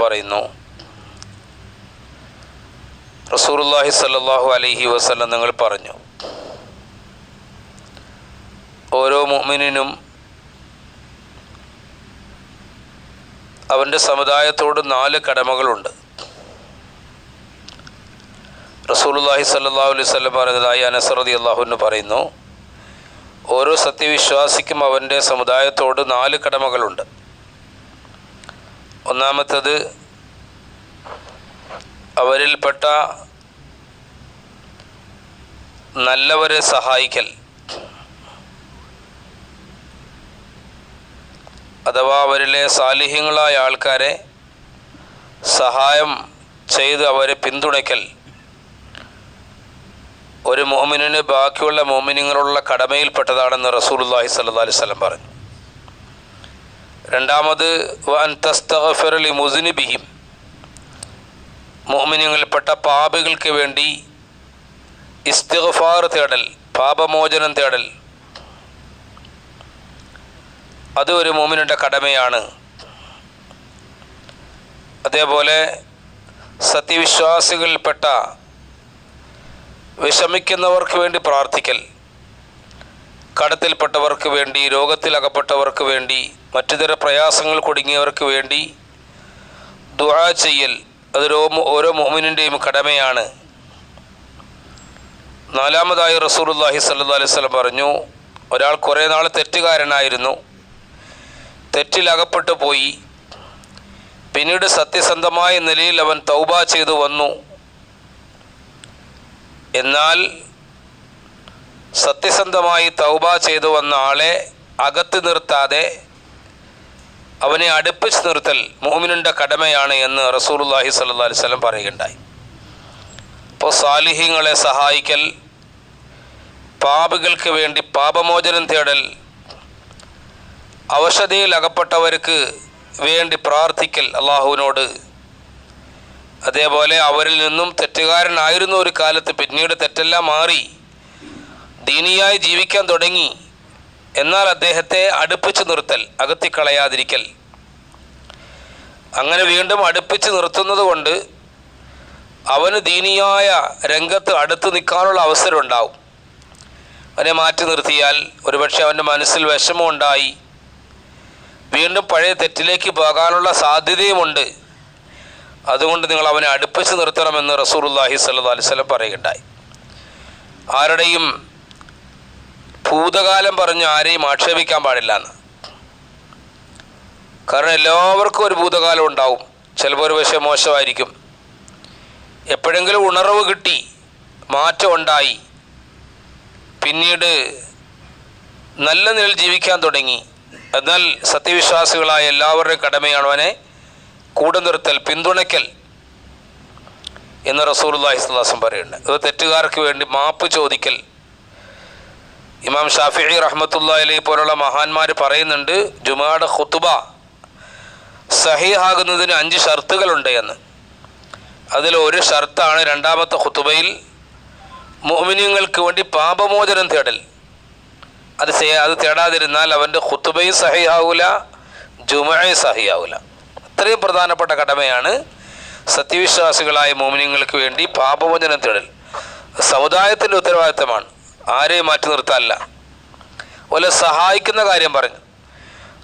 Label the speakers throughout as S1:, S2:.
S1: പറയുന്നു. റസൂറുല്ലാഹി സല്ലാഹു അലഹി വസ്ലം നിങ്ങൾ പറഞ്ഞു. ഓരോ മുമിനും അവന്റെ സമുദായത്തോട് നാല് കടമകളുണ്ട്. റസൂലുല്ലാഹി സല്ലാഹു അലൈഹി സ്വല്ലം പറഞ്ഞതായി അനസറതി അള്ളാഹുവിന് പറയുന്നു. ഓരോ സത്യവിശ്വാസിക്കും അവന്റെ സമുദായത്തോട് നാല് കടമകളുണ്ട്. ഒന്നാമത്തത് അവരിൽപ്പെട്ട നല്ലവരെ സഹായിക്കൽ. അഥവാ അവരിലെ സാലിഹ്യങ്ങളായ ആൾക്കാരെ സഹായം ചെയ്ത് അവരെ പിന്തുണയ്ക്കൽ. ഒരു മോമിനിന് ബാക്കിയുള്ള മോമിനിങ്ങളുള്ള കടമയിൽപ്പെട്ടതാണെന്ന് റസൂലുല്ലാഹി സല്ലാ അലൈഹി സ്വലം പറഞ്ഞു. രണ്ടാമത് വൻ തസ്തഫറലി മുസിനിബിഹിം. മോമിനിങ്ങളിൽപ്പെട്ട പാപികൾക്ക് വേണ്ടി ഇസ്തിഗ്ഫാർ തേടൽ പാപമോചനം തേടൽ. അത് ഒരു മോമിനിന്റെ കടമയാണ്. അതേപോലെ സത്യവിശ്വാസികളിൽപ്പെട്ട വിഷമിക്കുന്നവർക്ക് വേണ്ടി പ്രാർത്ഥിക്കൽ. കടത്തിൽപ്പെട്ടവർക്ക് വേണ്ടി രോഗത്തിൽ അകപ്പെട്ടവർക്ക് വേണ്ടി മറ്റുതര പ്രയാസങ്ങൾ കുടുങ്ങിയവർക്ക് വേണ്ടി ദുആ ചെയ്യൽ. അതൊരു ഓരോ മോമിനിന്റെയും കടമയാണ്. നാലാമതായി റസൂലുല്ലാഹി സല്ലു അലൈഹി സ്വലം പറഞ്ഞു ഒരാൾ കുറേ നാൾ തെറ്റുകാരനായിരുന്നു. തെറ്റിലകപ്പെട്ടു പോയി. പിന്നീട് സത്യസന്ധമായ നിലയിൽ അവൻ തൗബ ചെയ്തു വന്നു. എന്നാൽ സത്യസന്ധമായി തൗബ ചെയ്തു വന്ന ആളെ അകത്ത് നിർത്താതെ അവനെ അടുപ്പിച്ച് നിർത്തൽ മോമിനുണ്ട കടമയാണ് എന്ന് റസൂലുല്ലാഹി സല്ലാ അലൈഹി സ്വലം പറയുകയുണ്ടായി. അപ്പോൾ സാലിഹ്യങ്ങളെ സഹായിക്കൽ പാപികൾക്ക് വേണ്ടി പാപമോചനം തേടൽ അവശതയിൽ അകപ്പെട്ടവർക്ക് വേണ്ടി പ്രാർത്ഥിക്കൽ അള്ളാഹുവിനോട്. അതേപോലെ അവരിൽ നിന്നും തെറ്റുകാരനായിരുന്ന ഒരു കാലത്ത് പിന്നീട് തെറ്റെല്ലാം മാറി. ദീനിയായി ജീവിക്കാൻ തുടങ്ങി. എന്നാൽ അദ്ദേഹത്തെ അടുപ്പിച്ചു നിർത്തൽ അകത്തിക്കളയാതിരിക്കൽ. അങ്ങനെ വീണ്ടും അടുപ്പിച്ച് നിർത്തുന്നത് കൊണ്ട് അവന് ദീനിയായ രംഗത്ത് അടുത്ത് നിൽക്കാനുള്ള അവസരം ഉണ്ടാവും അവനെ മാറ്റി നിർത്തിയാൽ ഒരുപക്ഷെ അവന്റെ മനസ്സിൽ വിഷമമുണ്ടായി. വീണ്ടും പഴയ തെറ്റിലേക്ക് പോകാനുള്ള സാധ്യതയുമുണ്ട്. അതുകൊണ്ട് നിങ്ങൾ അവനെ അടുപ്പിച്ച് നിർത്തണമെന്ന് റസൂറുല്ലാഹി സല്ലു അലിസ്ലം പറയുകയുണ്ടായി. ആരുടെയും ഭൂതകാലം പറഞ്ഞ് ആരെയും ആക്ഷേപിക്കാൻ പാടില്ല എന്ന്. കാരണം എല്ലാവർക്കും ഒരു ഭൂതകാലം ഉണ്ടാവും. ചിലപ്പോൾ ഒരു പക്ഷേ മോശമായിരിക്കും. എപ്പോഴെങ്കിലും ഉണർവ് കിട്ടി മാറ്റം ഉണ്ടായി. പിന്നീട് നല്ല നിലയിൽ ജീവിക്കാൻ തുടങ്ങി. എന്നാൽ സത്യവിശ്വാസികളായ എല്ലാവരുടെയും കടമയാണ് അവനെ കൂടെ നിർത്തൽ പിന്തുണയ്ക്കൽ എന്ന് റസൂൽ അള്ളാഹിസ്ലാസം പറയുന്നുണ്ട്. അത് തെറ്റുകാർക്ക് വേണ്ടി മാപ്പ് ചോദിക്കൽ ഇമാം ഷാഫി റഹ്മത്തുള്ള അലൈ പോലുള്ള മഹാന്മാർ പറയുന്നുണ്ട് ജുമാട് ഖുത്തുബ സഹിഹാകുന്നതിന് അഞ്ച് ഷർത്തുകളുണ്ട് എന്ന്. അതിൽ ഒരു ഷർത്താണ് രണ്ടാമത്തെ ഖുത്തുബയിൽ മോമിനിയങ്ങൾക്ക് വേണ്ടി പാപമോചനം തേടൽ. അത് അത് തേടാതിരുന്നാൽ അവന്റെ ഖുത്തുബയും സഹിയാവൂല ജുമയും സഹിയാവൂല അത്രയും പ്രധാനപ്പെട്ട കടമയാണ് സത്യവിശ്വാസികളായ മോമിനിയങ്ങൾക്ക് വേണ്ടി പാപമോചനം തേടൽ. സമുദായത്തിന്റെ ഉത്തരവാദിത്തമാണ്. ആരെയും മാറ്റി നിർത്താനല്ല. അതുപോലെ സഹായിക്കുന്ന കാര്യം പറഞ്ഞു.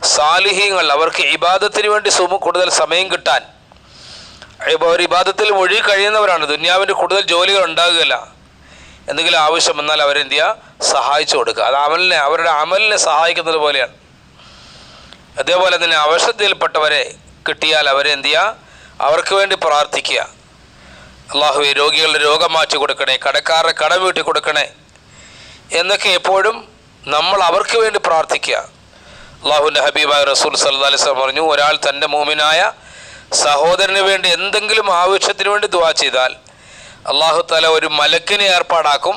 S1: സാലിഹ്യങ്ങൾ അവർക്ക് ഇബാദത്തിന് വേണ്ടി സുമ കൂടുതൽ സമയം കിട്ടാൻ. അവർ ഇബാദത്തിൽ ഒഴി കഴിയുന്നവരാണ്. ദുന്യാവിന്റെ കൂടുതൽ ജോലികൾ ഉണ്ടാകുകയില്ല. എന്തെങ്കിലും ആവശ്യം വന്നാൽ അവരെന്ത് ചെയ്യുക? സഹായിച്ചു കൊടുക്കുക. അത് അമലിനെ അവരുടെ അമലിനെ സഹായിക്കുന്നത് പോലെയാണ്. അതേപോലെ തന്നെ അവശതയിൽപ്പെട്ടവരെ കിട്ടിയാൽ അവരെന്ത് ചെയ്യുക? അവർക്ക് വേണ്ടി പ്രാർത്ഥിക്കുക. അള്ളാഹുവെ രോഗികളുടെ രോഗം മാറ്റി കൊടുക്കണേ കടക്കാരുടെ കടം വീട്ടി കൊടുക്കണേ എന്നൊക്കെ എപ്പോഴും നമ്മൾ അവർക്ക് വേണ്ടി പ്രാർത്ഥിക്കുക. അള്ളാഹുന്റെ ഹബീബായ റസൂൽ സല്ലാ അലിസ്ലാം പറഞ്ഞു ഒരാൾ തന്റെ മൂമിനായ സഹോദരന് വേണ്ടി എന്തെങ്കിലും ആവശ്യത്തിന് വേണ്ടി ദുവാ ചെയ്താൽ അള്ളാഹു തല ഒരു മലക്കിനെ ഏർപ്പാടാക്കും.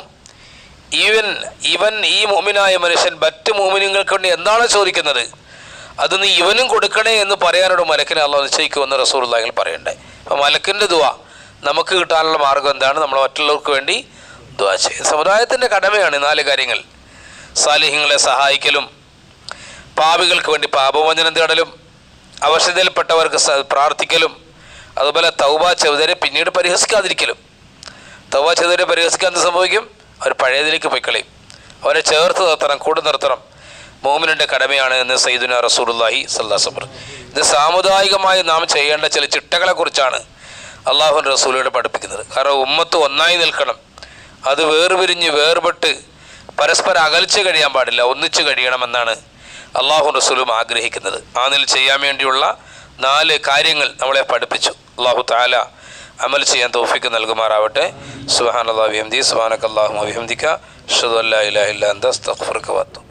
S1: ഈവൻ ഇവൻ ഈ മോമിനായ മനുഷ്യൻ മറ്റ് മോമിനുങ്ങൾക്ക് വേണ്ടി എന്താണ് ചോദിക്കുന്നത്? അത് നീ ഇവനും കൊടുക്കണേ എന്ന് പറയാനൊരു മലക്കിനെ അള്ളാഹ് നിശ്ചയിക്കുമെന്ന് റസൂൽ പറയണ്ടേ. അപ്പോൾ മലക്കിന്റെ ദുവാ നമുക്ക് കിട്ടാനുള്ള മാർഗം എന്താണ്? നമ്മൾ മറ്റുള്ളവർക്ക് വേണ്ടി ദുവ സമുദായത്തിന്റെ കടമയാണ് നാല് കാര്യങ്ങൾ. സാലിഹ്യങ്ങളെ സഹായിക്കലും പാപികൾക്ക് വേണ്ടി പാപമോചനം തേടലും അവശതയിൽപ്പെട്ടവർക്ക് പ്രാർത്ഥിക്കലും അതുപോലെ തൗബ ചെയ്തവരെ പിന്നീട് പരിഹസിക്കാതിരിക്കലും. തൗബ ചെയ്തവരെ പരിഹസിക്കാൻ എന്ത് സംഭവിക്കും? അവർ പഴയതിലേക്ക് പോയി കളയും. അവരെ ചേർത്ത് നിർത്തണം കൂടെ നിർത്തണം. മോമിനിന്റെ കടമയാണ് എന്ന് സയ്യിദുന റസൂലുള്ളാഹി സല്ലാസ് പറഞ്ഞു ഇത് സാമുദായികമായി നാം ചെയ്യേണ്ട ചില ചിട്ടകളെക്കുറിച്ചാണ് അള്ളാഹു റസൂലിയുടെ പഠിപ്പിക്കുന്നത്. കാരണം ഉമ്മത്ത് ഒന്നായി നിൽക്കണം. അത് വേർപിരിഞ്ഞ് വേർപെട്ട് പരസ്പരം അകൽച്ച് കഴിയാൻ പാടില്ല ഒന്നിച്ച് കഴിയണമെന്നാണ് അള്ളാഹു റസൂലും ആഗ്രഹിക്കുന്നത്. ആനിൽ ചെയ്യാൻ വേണ്ടിയുള്ള നാല് കാര്യങ്ങൾ നമ്മളെ പഠിപ്പിച്ചു. അള്ളാഹു താല അമൽ ചെയ്യാൻ തോഫിക്ക് നൽകുമാറാവട്ടെ. സുഹാൻ അള്ളാഹു വിഹംദി സുഹാനക്ക് അള്ളാഹു വിഹംദിക്ക ഷുദ് അല്ലാ ഇലാ ഇല്ലാ അന്ത അസ്തഗ്ഫിറുക വഅത്തുബ്